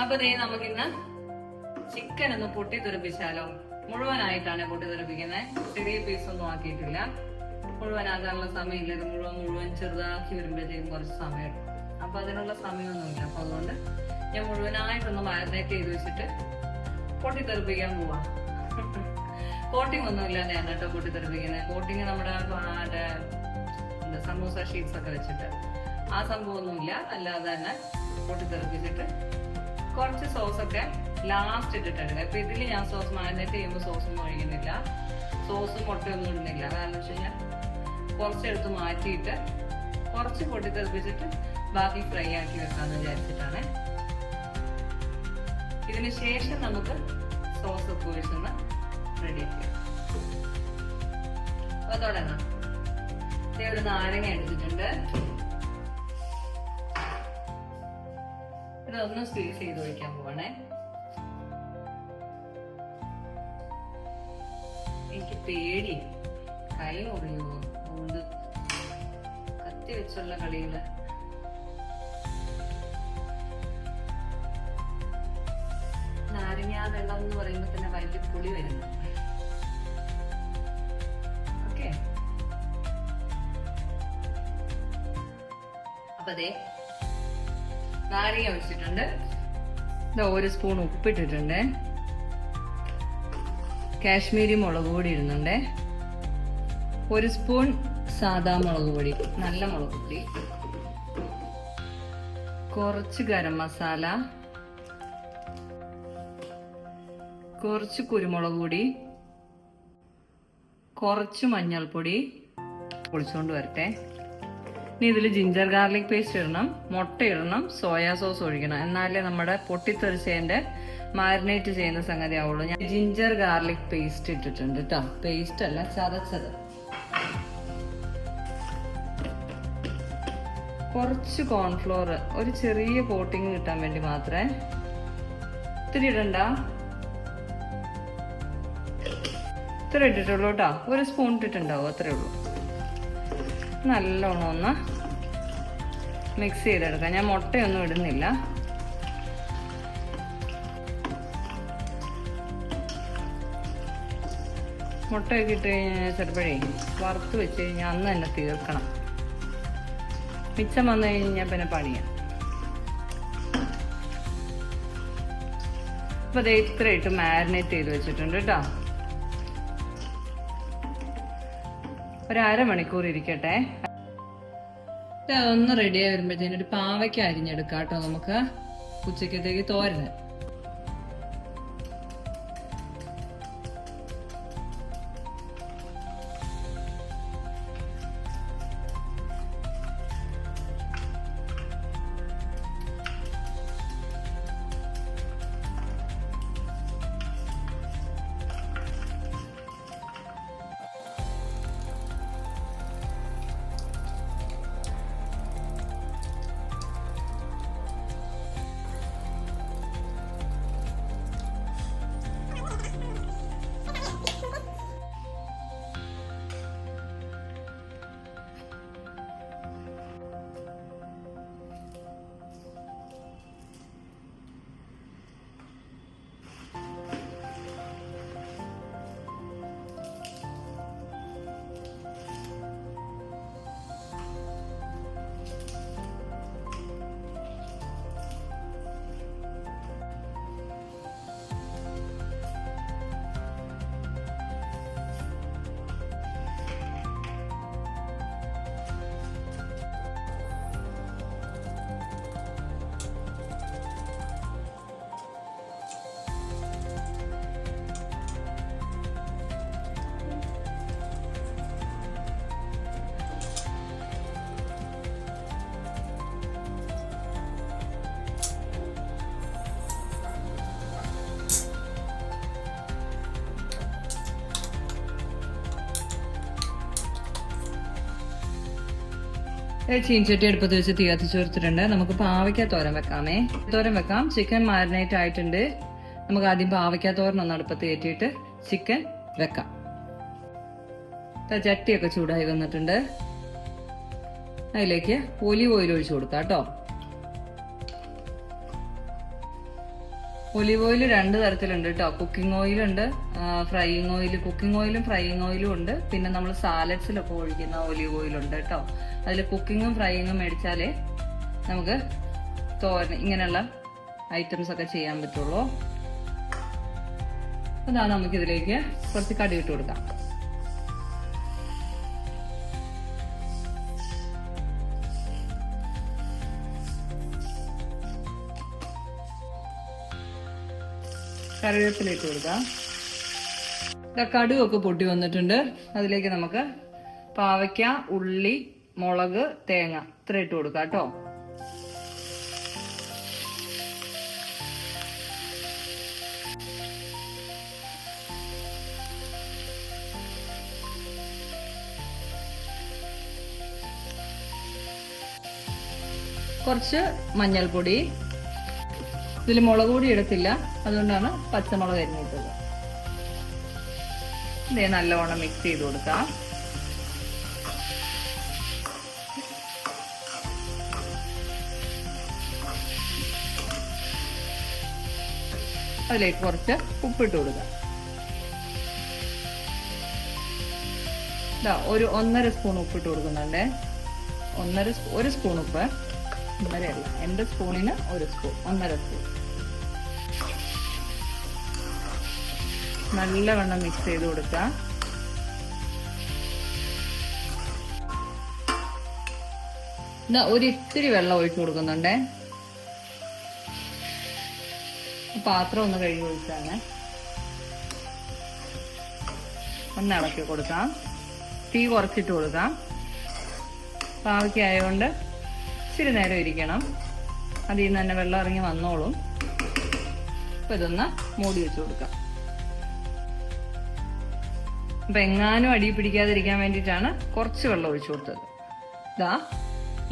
അപ്പൊ ദേ നമുക്കിന്ന് ചിക്കൻ ഒന്ന് പൊട്ടി തെറിപ്പിച്ചാലോ മുഴുവനായിട്ടാണ് പൊട്ടി തെറിപ്പിക്കുന്നത് ചെറിയ പീസ് ഒന്നും ആക്കിയിട്ടില്ല. മുഴുവനാകാനുള്ള സമയമില്ല. ഇത് മുഴുവൻ മുഴുവൻ ചെറുതാക്കി വരുമ്പോഴത്തേക്കും കുറച്ച് സമയം അപ്പൊ അതിനുള്ള സമയമൊന്നുമില്ല. അപ്പൊ അതുകൊണ്ട് ഞാൻ മുഴുവനായിട്ടൊന്ന് മാരിനേറ്റ് ചെയ്ത് വെച്ചിട്ട് പൊട്ടി തെറിപ്പിക്കാൻ പോവാം. കോട്ടിംഗ് ഒന്നും ഇല്ലാതെയാണ് കേട്ടോ പൊട്ടി തെറിപ്പിക്കുന്നത് കോട്ടിങ് നമ്മുടെ സമൂസ ഷീറ്റ്സ് ഒക്കെ വെച്ചിട്ട്. ആ സംഭവമൊന്നുമില്ല. അല്ലാതെ തന്നെ പൊട്ടി തെറിപ്പിച്ചിട്ട് കുറച്ച് സോസ് ഒക്കെ ലാസ്റ്റ് ഇട്ടിട്ടുണ്ട്. ഇപ്പൊ ഇതിൽ ഞാൻ സോസ് മാരിനേറ്റ് ചെയ്യുമ്പോൾ സോസ് ഒന്നും ഒഴിക്കുന്നില്ല സോസും മുട്ടയൊന്നും ഇടുന്നില്ല. കാരണം വെച്ച് കഴിഞ്ഞാൽ കുറച്ചെടുത്ത് മാറ്റിയിട്ട് കുറച്ച് പൊട്ടി തെറിപ്പിച്ചിട്ട് ബാക്കി ഫ്രൈ ആക്കി വെക്കാന്ന് വിചാരിച്ചിട്ടാണ്. ഇതിന് ശേഷം നമുക്ക് സോസ് ഒക്കെ ഒഴിച്ചൊന്ന് റെഡി ആക്കി അപ്പൊ തുടങ്ങാം. ഒരു നാരങ്ങ എടുത്തിട്ടുണ്ട്. ഇതൊന്ന് സ്ക്വീസ് ചെയ്ത് ഒഴിക്കാൻ പോവാണേ. എനിക്ക് പേടി. കൈ മുറിയുമോ അതുകൊണ്ട് കത്തി വെച്ചുള്ള കളിയിൽ നാരങ്ങാ വെള്ളം എന്ന് പറയുമ്പോ തന്നെ വലിയ പുളി വരുന്നു. ഓക്കെ അപ്പൊ അതെ നാരങ്ങ വെച്ചിട്ടുണ്ട് ഇതാ ഒരു സ്പൂൺ ഉപ്പിട്ടിട്ടുണ്ട്. കാശ്മീരി മുളക് പൊടി ഇടുന്നുണ്ട്. ഒരു സ്പൂൺ സാദാ മുളക് പൊടി നല്ല മുളക് പൊടി. കുറച്ച് ഗരം മസാല കുറച്ച് കുരുമുളക് പൊടി കുറച്ച് മഞ്ഞൾപ്പൊടി പൊളിച്ചുകൊണ്ട് വരട്ടെ. ഇനി ഇതിൽ ജിഞ്ചർ ഗാർലിക് പേസ്റ്റ് ഇടണം മുട്ട ഇടണം സോയാ സോസ് ഒഴിക്കണം. എന്നാലേ നമ്മുടെ പൊട്ടിത്തെറിച്ചേന്റെ മാരിനേറ്റ് ചെയ്യുന്ന സംഗതി ആവുള്ളൂ. ഞാൻ ജിഞ്ചർ ഗാർലിക് പേസ്റ്റ് ഇട്ടിട്ടുണ്ട് കേട്ടോ പേസ്റ്റ് അല്ല ചതച്ചത്. കുറച്ച് കോൺഫ്ലോർ ഒരു ചെറിയ കോട്ടിങ് കിട്ടാൻ വേണ്ടി മാത്രമേ ഇത്തിരി ഇടണ്ട. ഇത്ര ഇട്ടിട്ടുള്ളൂ കേട്ടോ ഒരു സ്പൂൺ ഇട്ടിട്ടുണ്ടാവും അത്രേ ഉള്ളൂ. നല്ലോണം ഒന്ന് മിക്സ് ചെയ്തെടുക്കാം. ഞാൻ മുട്ടയൊന്നും ഇടുന്നില്ല. മുട്ടയൊക്കെ ഇട്ട് കഴിഞ്ഞാൽ ചിലപ്പോഴേ വറുത്ത് വെച്ച് കഴിഞ്ഞാൽ അന്ന് തന്നെ തീർക്കണം. മിച്ചം വന്നു കഴിഞ്ഞാൽ പിന്നെ പണിയാം. അപ്പൊ ദേ ഇത്ര ഇട്ട് മാരിനേറ്റ് ചെയ്ത് വെച്ചിട്ടുണ്ട് കേട്ടോ. ഒരു അരമണിക്കൂർ ഇരിക്കട്ടെ അതൊന്ന് റെഡി ആയി വരുമ്പോഴത്തേനും ഒരു പാവയ്ക്ക അരിഞ്ഞെടുക്കാം കേട്ടോ നമുക്ക്. ഉച്ചക്കത്തേക്ക് തോരന്. ചീൻചട്ടി അടുപ്പത്ത് വെച്ച് തീ കത്തിച്ചു കൊടുത്തിട്ടുണ്ട് നമുക്ക് പാവയ്ക്ക തോരൻ വെക്കാമേ. തോരൻ വെക്കാം. ചിക്കൻ മാരിനേറ്റ് ആയിട്ടുണ്ട്. നമുക്ക് ആദ്യം പാവയ്ക്ക തോരൻ ഒന്ന് അടുപ്പത്ത് കയറ്റിയിട്ട് ചിക്കൻ വെക്കാം. ചട്ടിയൊക്കെ ചൂടായി വന്നിട്ടുണ്ട്. അതിലേക്ക് ഒലിവ് ഓയിൽ ഒഴിച്ചു കൊടുക്കാം കേട്ടോ. ഒലിവ് ഓയിൽ രണ്ട് തരത്തിലുണ്ട് കേട്ടോ കുക്കിംഗ് ഓയിലുണ്ട് ഫ്രൈയിങ് ഓയിൽ കുക്കിംഗ് ഓയിലും ഫ്രൈയിങ് ഓയിലും ഉണ്ട്. പിന്നെ നമ്മൾ സാലഡ്സിലൊക്കെ ഒഴിക്കുന്ന ഒലിവ് ഓയിലുണ്ട് കേട്ടോ അതിൽ കുക്കിങ്ങും ഫ്രൈയിങ്ങും മേടിച്ചാലേ നമുക്ക് തോരൻ ഇങ്ങനെയുള്ള ഐറ്റംസ് ഒക്കെ ചെയ്യാൻ പറ്റുള്ളൂ. അതാണ് നമുക്കിതിലേക്ക് കുറച്ച് കടി ഇട്ട് കൊടുക്കാം. കറിവേപ്പില ഇട്ട് കൊടുക്കാം കടുവൊക്കെ പൊട്ടി വന്നിട്ടുണ്ട്. അതിലേക്ക് നമുക്ക് പാവയ്ക്ക ഉള്ളി മുളക് തേങ്ങ ഇത്ര ഇട്ട് കൊടുക്കാം കേട്ടോ. കുറച്ച് മഞ്ഞൾപ്പൊടി ഇതിൽ മുളക് പൊടി എടുത്തില്ല. അതുകൊണ്ടാണ് പച്ചമുളക് അരിഞ്ഞിട്ടത് ഇതേ നല്ലവണ്ണം മിക്സ് ചെയ്ത് കൊടുക്കാം. അതിലേക്ക് കുറച്ച് ഉപ്പിട്ട് കൊടുക്കാം. ഒരു ഒന്നര സ്പൂൺ ഉപ്പിട്ട് കൊടുക്കുന്നുണ്ടേ. ഒന്നര ഒരു സ്പൂൺ ഉപ്പ്. ഒന്നരയല്ല എന്റെ സ്പൂണിന് ഒരു സ്പൂൺ. ഒന്നര സ്പൂൺ. നല്ലവണ്ണം മിക്സ് ചെയ്ത് കൊടുക്കാം. എന്നാ ഒരു ഇത്തിരി വെള്ളം ഒഴിച്ചു കൊടുക്കുന്നുണ്ടേ. പാത്രം ഒന്ന് കഴുകി ഒഴിച്ചാണ് ഒന്ന് ഇളക്കി കൊടുക്കാം. തീ കുറച്ചിട്ട് കൊടുക്കാം. പാവയ്ക്കായതുകൊണ്ട് ഇച്ചിരി നേരം ഇരിക്കണം. അതിൽ നിന്ന് തന്നെ വെള്ളം ഇറങ്ങി വന്നോളും. അപ്പൊ ഇതൊന്ന് മൂടി വെച്ച് കൊടുക്കാം. അപ്പൊ എങ്ങാനും അടി പിടിക്കാതിരിക്കാൻ വേണ്ടിയിട്ടാണ് കുറച്ച് വെള്ളം ഒഴിച്ചു കൊടുത്തത്. ഇതാ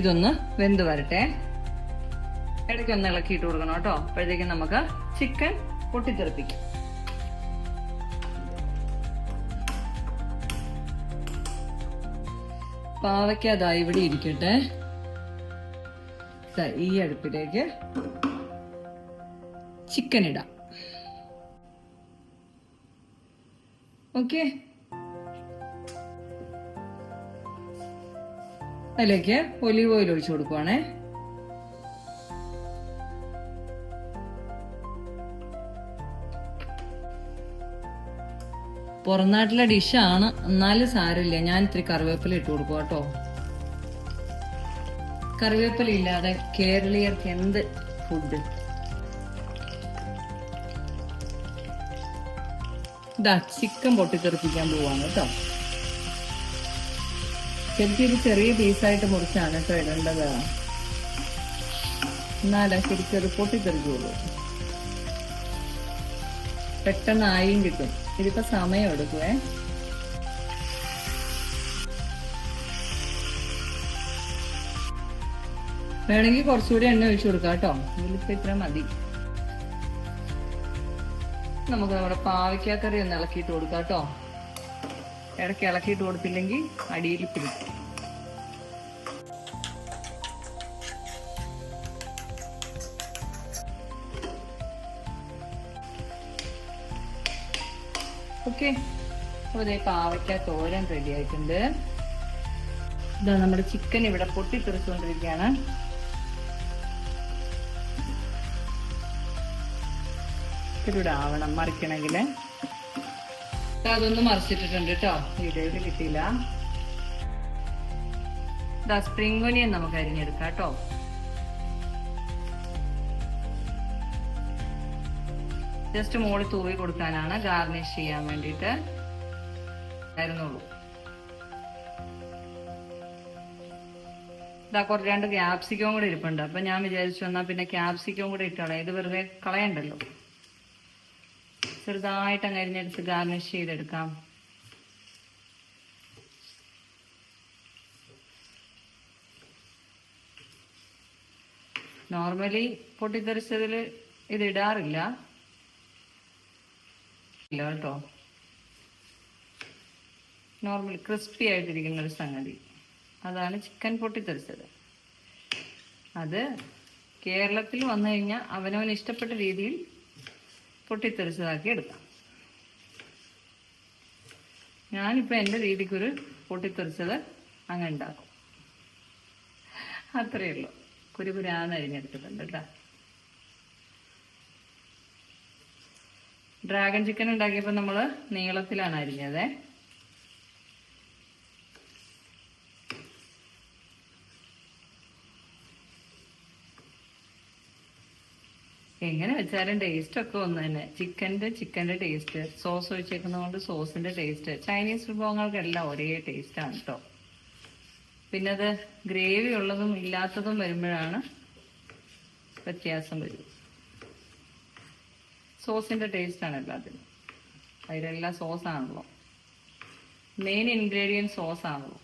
ഇതൊന്ന് വെന്ത് വരട്ടെ. ഇടയ്ക്ക് ഒന്ന് ഇളക്കിയിട്ട് കൊടുക്കണം കേട്ടോ. അപ്പോഴത്തേക്കും നമുക്ക് ചിക്കൻ പൊട്ടിത്തെറിപ്പിക്കാം. പാവയ്ക്കാതായി ഇവിടെ ഇരിക്കട്ടെ. ഈ അടുപ്പിലേക്ക് ചിക്കൻ ഇടാം. ഓക്കെ അതിലേക്ക് ഒലിവ് ഓയിൽ ഒഴിച്ചു കൊടുക്കുവാണേ. പുറംനാട്ടിലെ ഡിഷാണ് എന്നാലും സാരമില്ല. ഞാൻ ഇത്തിരി കറിവേപ്പില ഇട്ട് കൊടുക്കുക കേട്ടോ. കറിവേപ്പില ഇല്ലാതെ കേരളീയർക്ക് എന്ത് ഫുഡ് ഇതാ ചിക്കൻ പൊട്ടിത്തെറിപ്പിക്കാൻ പോവാണ് കേട്ടോ. ശരിക്കും ഇത് ചെറിയ പീസായിട്ട് മുറിച്ചാണ് കേട്ടോ ഇടേണ്ടത്. എന്നാലാ ശരിക്കും അത് പൊട്ടിത്തെറിക്കുള്ളൂ. പെട്ടെന്ന് ആയും കിട്ടും. ഇതിപ്പോ സമയം എടുക്കുവേ. വേണമെങ്കിൽ കുറച്ചുകൂടി എണ്ണ ഒഴിച്ചു കൊടുക്കാം കേട്ടോ. ഇതിലിപ്പോ ഇത്ര മതി. നമുക്ക് നമ്മുടെ പാവയ്ക്കാക്കറി ഒന്ന് ഇളക്കിയിട്ട് കൊടുക്കാം കേട്ടോ. ഇടയ്ക്ക് ഇളക്കിയിട്ട് കൊടുത്തില്ലെങ്കിൽ അടിയിൽ പിടിക്കും. ഓക്കെ. അപ്പോൾ ഇതേ പാവയ്ക്ക തോരൻ റെഡി ആയിട്ടുണ്ട്. ഇതാ നമ്മുടെ ചിക്കൻ ഇവിടെ പൊട്ടിത്തെറിച്ചുകൊണ്ടിരിക്കുകയാണ്. ഇവിടെ ആവണം മറിക്കണമെങ്കിൽ അതൊന്നും മറിച്ചിട്ടിട്ടുണ്ട് കേട്ടോ വീഡിയോയിൽ കിട്ടിയില്ല. ഇതാ സ്പ്രിംഗ് ഒനിയൻ നമുക്ക് അരിഞ്ഞെടുക്കാം കേട്ടോ ജസ്റ്റ് മോളിൽ തൂവി കൊടുക്കാനാണ് ഗാർണിഷ് ചെയ്യാൻ വേണ്ടിയിട്ട് ആയിരുന്നുള്ളൂ ഇതാ കുറച്ച് രണ്ട് ക്യാപ്സിക്കവും കൂടെ ഇരിപ്പുണ്ട്. അപ്പൊ ഞാൻ വിചാരിച്ചു എന്നാ പിന്നെ ക്യാപ്സിക്കവും കൂടെ ഇട്ടോളാം ഇത് വെറുതെ കളയണ്ടല്ലോ. ചെറുതായിട്ട് അങ്ങ് അരിഞ്ഞെടുത്ത് ഗാർണിഷ് ചെയ്തെടുക്കാം. നോർമലി പൊട്ടിത്തെറിച്ചതിൽ ഇത് ഇടാറില്ല. കേട്ടോ. നോർമൽ ക്രിസ്പി ആയിട്ടിരിക്കുന്ന ഒരു സംഗതി. അതാണ് ചിക്കൻ പൊട്ടിത്തെറിച്ചത്. അത് കേരളത്തിൽ വന്നു കഴിഞ്ഞാൽ അവനവന് ഇഷ്ടപ്പെട്ട രീതിയിൽ പൊട്ടിത്തെറിച്ചതാക്കി എടുക്കാം. ഞാനിപ്പോൾ എന്റെ രീതിക്കൊരു പൊട്ടിത്തെറിച്ചത് അങ്ങ് ഉണ്ടാക്കും. അത്രയേ ഉള്ളൂ. കുരുകുരാന്ന് അരിഞ്ഞെടുത്തിട്ടുണ്ട് കേട്ടോ. ഡ്രാഗൺ ചിക്കൻ ഉണ്ടാക്കിയപ്പോൾ നമ്മൾ നീളത്തിലാണ് അരിഞ്ഞത്. എങ്ങനെ വെച്ചാലും ടേസ്റ്റ് ഒക്കെ ഒന്ന് തന്നെ. ചിക്കന്റെ ചിക്കന്റെ ടേസ്റ്റ് സോസ് ഒഴിച്ചേക്കുന്നതുകൊണ്ട് സോസിന്റെ ടേസ്റ്റ് ചൈനീസ് വിഭവങ്ങൾക്കെല്ലാം ഒരേ ടേസ്റ്റാണ് കേട്ടോ പിന്നെ അത് ഗ്രേവി ഉള്ളതും ഇല്ലാത്തതും വരുമ്പോഴാണ് വ്യത്യാസം വരും. സോസിന്റെ ടേസ്റ്റാണ് എല്ലാത്തിനും. അതിലെല്ലാം സോസാണല്ലോ main ingredient സോസാണല്ലോ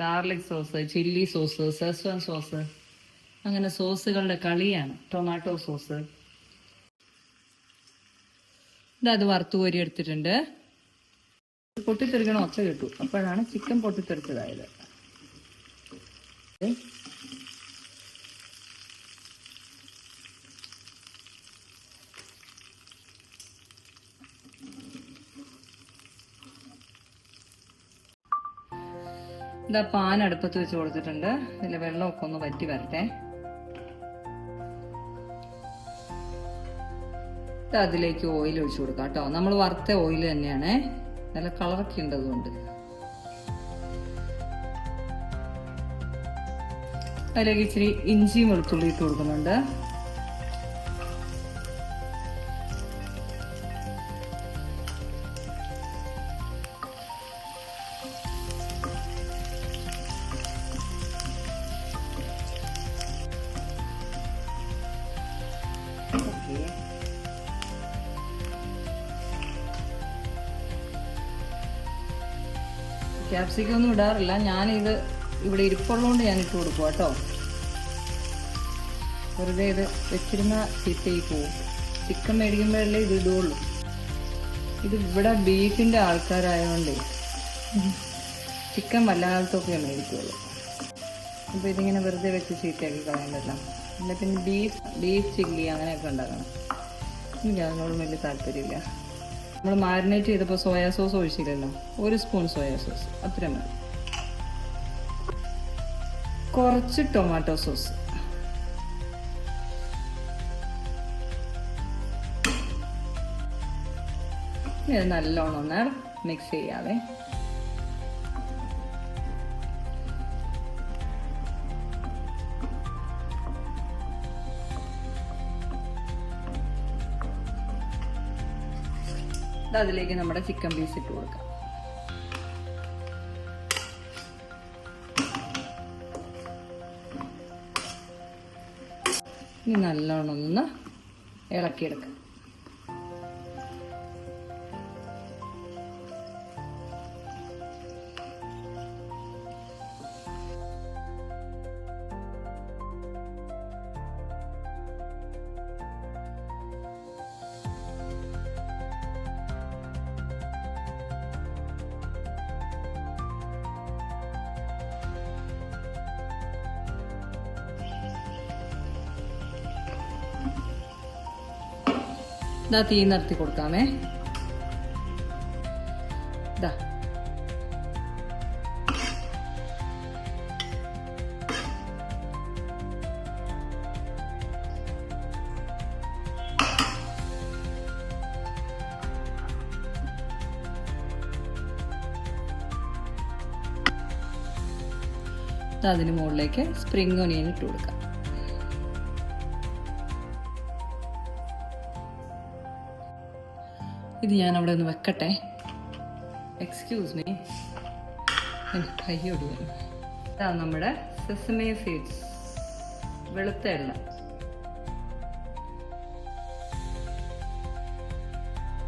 garlic sauce chilli sauce schezwan sauce അങ്ങനെ സോസുകളുടെ കളിയാണ് ടൊമാറ്റോ സോസ് ഇതത് വറുത്ത് കോരി എടുത്തിട്ടുണ്ട്. പൊട്ടിത്തെറിക്കണ ഒച്ച കിട്ടു. അപ്പോഴാണ് ചിക്കൻ പൊട്ടിത്തെറിച്ചതായത്? ഇതാ പാൻ അടുപ്പത്ത് വെച്ച് കൊടുത്തിട്ടുണ്ട്. ഇതിൽ വെള്ളമൊക്കെ ഒന്ന് വറ്റി വരട്ടെ. അതിലേക്ക് ഓയിൽ ഒഴിച്ചു കൊടുക്കാം കേട്ടോ. നമ്മൾ വറുത്ത ഓയിൽ തന്നെയാണ്. നല്ല കളറൊക്കെ ഉണ്ടതുകൊണ്ട് അതിലേക്ക് ഇച്ചിരി ഇഞ്ചിയും വെളുത്തുള്ളി ഇട്ട് കൊടുക്കുന്നുണ്ട്. ക്യാപ്സിക്കം ഒന്നും ഇടാറില്ല. ഞാനിത് ഇവിടെ ഇരിപ്പുള്ളതുകൊണ്ട് ഞാൻ ഇട്ട് കൊടുക്കും കേട്ടോ. വെറുതെ ഇത് വെച്ചിരുന്ന ചീത്തയിൽ പോവും. ചിക്കൻ മേടിക്കുമ്പോഴല്ലേ ഇത് ഇടുള്ളൂ. ഇത് ഇവിടെ ബീഫിന്റെ ആൾക്കാരായതുകൊണ്ട് ചിക്കൻ വല്ലാത്തൊക്കെ മേടിക്കുള്ളൂ. അപ്പോൾ ഇതിങ്ങനെ വെറുതെ വെച്ച് ചീത്തയാക്കി കളയണ്ടല്ലോ അല്ല പിന്നെ ബീഫ് ബീഫ് ചില്ലി അങ്ങനെയൊക്കെ ഉണ്ടാക്കണം. എനിക്ക് അതിനോടും വലിയ താല്പര്യമില്ല. നമ്മൾ മാരിനേറ്റ് ചെയ്തപ്പോൾ സോയാ സോസ് ഒഴിച്ചില്ലല്ലോ. ഒരു സ്പൂൺ സോയാ സോസ് അത്രയും മതി. കുറച്ച് ടൊമാറ്റോ സോസ് ഇത് നല്ലോണം ഒന്ന് മിക്സ് ചെയ്യാവേ. ഇത് അതിലേക്ക് നമ്മുടെ ചിക്കൻ പീസ് ഇട്ട് കൊടുക്കാം. ഇനി നല്ലോണം ഒന്ന് ഇളക്കിയെടുക്കാം. ഇതാ തീ നിർത്തി കൊടുക്കാമേ. ഇതാ. അതിന് മുകളിലേക്ക് സ്പ്രിംഗ് ഒനിയൻ ഇട്ട് കൊടുക്കാം. ഇത് ഞാൻ അവിടെ ഒന്ന് വെക്കട്ടെ. എക്സ്ക്യൂസ് മീ കൈ ഒടിയാണ് ഇതാ നമ്മുടെ സെസമേ സീഡ്സ് വെളുത്ത എണ്ണ.